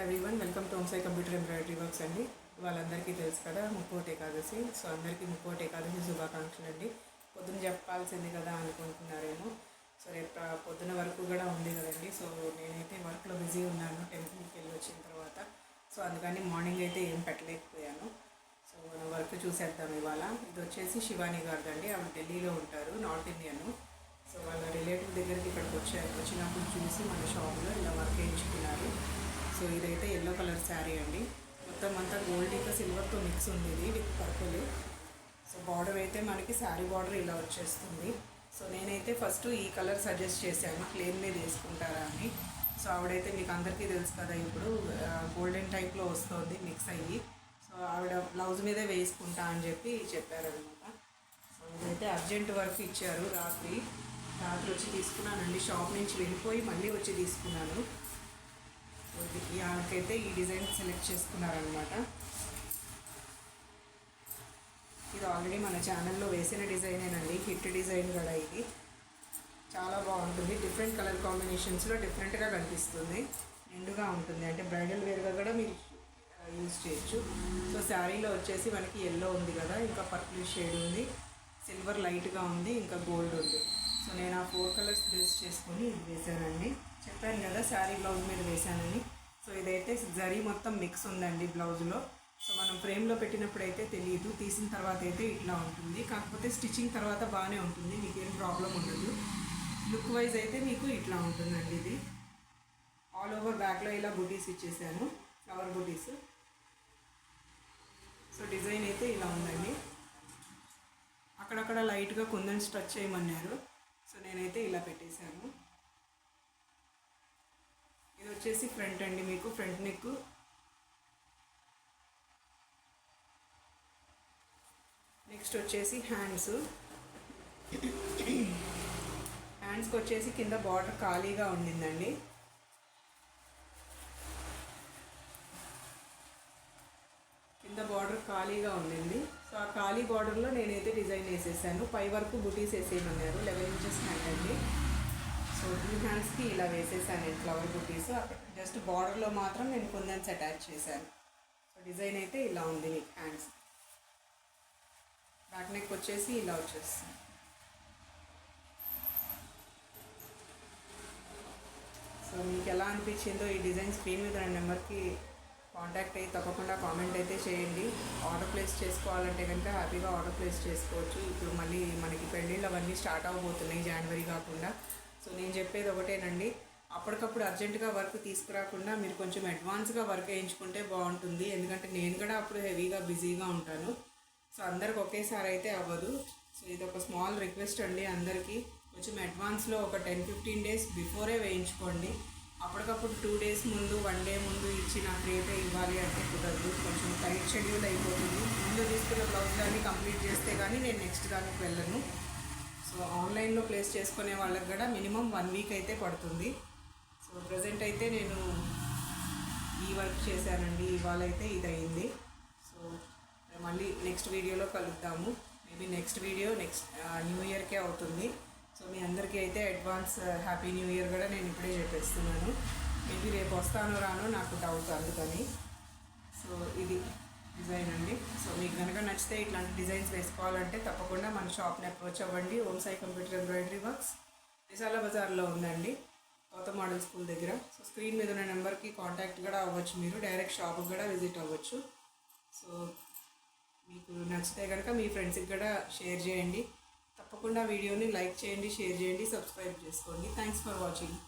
Everyone welcome to Om Sai computer embroidery works అండి. వాళ్ళందరికీ తెలుసు కదా ముక్కోటి ఏకాదశి. సో అందరికీ ముక్కోటి ఏకాదశి శుభాకాంక్షలు అండి పొద్దున చెప్పాల్సింది కదా అనుకుంటున్నారేమో. సో రేపు పొద్దున వరకు కూడా ఉంది కదండి. సో నేనైతే వర్క్లో బిజీ ఉన్నాను. టెంపుల్కి వెళ్ళి వచ్చిన తర్వాత. సో అందుకని మార్నింగ్ అయితే ఏం పెట్టలేకపోయాను. సో మనం వర్క్ చూసేద్దాం ఇవాళ. ఇది వచ్చేసి శివాని గారిది అండి ఆవిడ ఢిల్లీలో ఉంటారు నార్త్ ఇండియన్. సో వాళ్ళ రిలేటివ్ దగ్గరికి ఇక్కడికి వచ్చా వచ్చినప్పుడు చూసి మన షాప్లో ఇలా వర్క్ వేయించుకున్నారు సో ఇదైతే ఎల్లో కలర్ శారీ అండి. మొత్తం అంతా గోల్డ్ ఇంకా సిల్వర్తో మిక్స్ ఉంది ఇది విత్ పర్పుల్ సో బార్డర్ అయితే మనకి శారీ బార్డర్ ఇలా వచ్చేస్తుంది. సో నేనైతే ఫస్ట్ ఈ కలర్ సజెస్ట్ చేశాను. ప్లేన్ మీద వేసుకుంటారా అని. సో ఆవిడైతే మీకు అందరికీ తెలుసు కదా ఇప్పుడు గోల్డెన్ టైప్లో వస్తుంది మిక్స్ అయ్యి. సో ఆవిడ బ్లౌజ్ మీదే వేసుకుంటా అని చెప్పి చెప్పారనమాట సో ఇదైతే అర్జెంట్ వర్క్ ఇచ్చారు రాత్రి. రాత్రి వచ్చి తీసుకున్నానండి. షాప్ నుంచి వెళ్ళిపోయి మళ్ళీ వచ్చి తీసుకున్నాను. వస్తుంది ఇది ఆమెకైతే ఈ డిజైన్ సెలెక్ట్ చేసుకున్నారనమాట ఇది ఆల్రెడీ మన ఛానల్లో వేసిన డిజైనేనండి. హిట్ డిజైన్ కూడా ఇది. చాలా బాగుంటుంది. డిఫరెంట్ కలర్ కాంబినేషన్స్లో డిఫరెంట్గా కనిపిస్తుంది. నిండుగా ఉంటుంది. అంటే బ్రైడల్ వేర్గా కూడా మీరు యూజ్ చేయొచ్చు. సో శారీలో వచ్చేసి మనకి ఎల్లో ఉంది కదా. ఇంకా పర్పుల్ షేడ్ ఉంది. సిల్వర్ లైట్గా ఉంది. ఇంకా గోల్డ్ ఉంది. సో నేను ఆ ఫోర్ కలర్స్ బేస్ చేసుకొని ఇది వేసానండి చెప్పాను కదా శారీ బ్లౌజ్ మీద వేశానని. సో ఇదైతే జరీ మొత్తం మిక్స్ ఉందండి బ్లౌజ్లో. సో మనం ఫ్రేమ్లో పెట్టినప్పుడు అయితే తెలియదు తీసిన తర్వాత అయితే ఇట్లా ఉంటుంది. కాకపోతే స్టిచ్చింగ్ తర్వాత బాగానే ఉంటుంది. మీకు ఏం ప్రాబ్లం ఉండదు. లుక్ వైజ్ అయితే మీకు ఇట్లా ఉంటుందండి ఇది. ఆల్ ఓవర్ బ్యాక్లో ఇలా బుటీస్ ఇచ్చేసాను. ఫ్లవర్ బుటీస్. సో డిజైన్ అయితే ఇలా ఉందండి. అక్కడక్కడ లైట్గా కుందని స్ట్రచ్ చేయమన్నారు. సో నేనైతే ఇలా పెట్టేశాను. వచ్చేసి ఫ్రంట్ అండి మీకు ఫ్రంట్ నెక్ నెక్స్ట్ వచ్చేసి హ్యాండ్స్ హ్యాండ్స్కి వచ్చేసి కింద బార్డర్ ఖాళీగా ఉండిందండి. కింద బార్డర్ ఖాళీగా ఉండింది. సో ఆ ఖాళీ బార్డర్లో నేనైతే డిజైన్ వేసేసాను. పై వరకు బుటీస్ వేసేయమన్నారు. లెవెన్ ఇంచెస్ హ్యాండ్ అండి. సో టూ హ్యాండ్స్కి ఇలా వేసేసాను నేను ఫ్లవర్ బుటీస్ జస్ట్ బార్డర్లో మాత్రం నేను కుందన్స్ అటాచ్ చేశాను. సో డిజైన్ అయితే ఇలా ఉంది మీకు హ్యాండ్స్. బ్యాక్ నెక్ వచ్చేసి ఇలా వచ్చేస్తుంది. సో మీకు ఎలా అనిపించిందో ఈ డిజైన్ స్క్రీన్ మీద రెండు నెంబర్కి కాంటాక్ట్ అయ్యి తప్పకుండా కామెంట్ అయితే చేయండి. ఆర్డర్ ప్లేస్ చేసుకోవాలంటే కనుక హ్యాపీగా ఆర్డర్ ప్లేస్ చేసుకోవచ్చు. ఇప్పుడు మళ్ళీ మనకి పెళ్ళిళ్ళు అవన్నీ స్టార్ట్ అవ్వబోతున్నాయి జనవరి కాకుండా. సో నేను చెప్పేది ఒకటేనండి. అప్పటికప్పుడు అర్జెంటుగా వర్క్ తీసుకురాకుండా మీరు కొంచెం అడ్వాన్స్గా వర్క్ వేయించుకుంటే బాగుంటుంది. ఎందుకంటే నేను కూడా అప్పుడు హెవీగా బిజీగా ఉంటాను. సో అందరికి ఒకేసారి అయితే అవ్వదు. సో ఇది ఒక స్మాల్ రిక్వెస్ట్ అండి అందరికీ. కొంచెం అడ్వాన్స్లో ఒక టెన్ ఫిఫ్టీన్ డేస్ బిఫోరే వేయించుకోండి. అప్పటికప్పుడు టూ డేస్ ముందు వన్ డే ముందు ఇచ్చి నాకు రేపే ఇవ్వాలి అంటే కుదరదు. కొంచెం టైట్ షెడ్యూల్ అయిపోతుంది. ముందు తీసుకున్న బ్లౌజ్ దాన్ని కంప్లీట్ చేస్తే కానీ నేను నెక్స్ట్ దానికి వెళ్ళను. సో ఆన్లైన్లో ప్లేస్ చేసుకునే వాళ్ళకి కూడా మినిమం వన్ వీక్ అయితే పడుతుంది. సో ప్రజెంట్ అయితే నేను ఈ వర్క్ చేశానండి ఇవాళ అయితే ఇది అయింది సో మళ్ళీ నెక్స్ట్ వీడియోలో కలుద్దాము. Maybe next video next new ఇయర్కే అవుతుంది. సో మీ అందరికీ అయితే అడ్వాన్స్ హ్యాపీ న్యూ ఇయర్ కూడా నేను ఇప్పుడే చెప్పేస్తున్నాను. మేబీ రేపు వస్తానో రానో నాకు డౌట్ అందుకని. సో ఇది డిజైన్ అండి. సో మీకు కనుక నచ్చితే ఇట్లాంటి డిజైన్స్ వేసుకోవాలంటే తప్పకుండా మన షాప్ని అప్రోచ్ అవ్వండి. Om Sai computer embroidery works Vishala బజార్లో ఉందండి. కొత్త మోడల్ స్కూల్ దగ్గర. సో స్క్రీన్ మీద ఉన్న నెంబర్కి కాంటాక్ట్ కూడా అవ్వచ్చు మీరు. డైరెక్ట్ షాప్కి కూడా విజిట్ అవ్వచ్చు. సో మీకు నచ్చితే కనుక మీ ఫ్రెండ్స్కి కూడా షేర్ చేయండి. తప్పకుండా వీడియోని లైక్ చేయండి షేర్ చేయండి సబ్స్క్రైబ్ చేసుకోండి. Thanks for watching.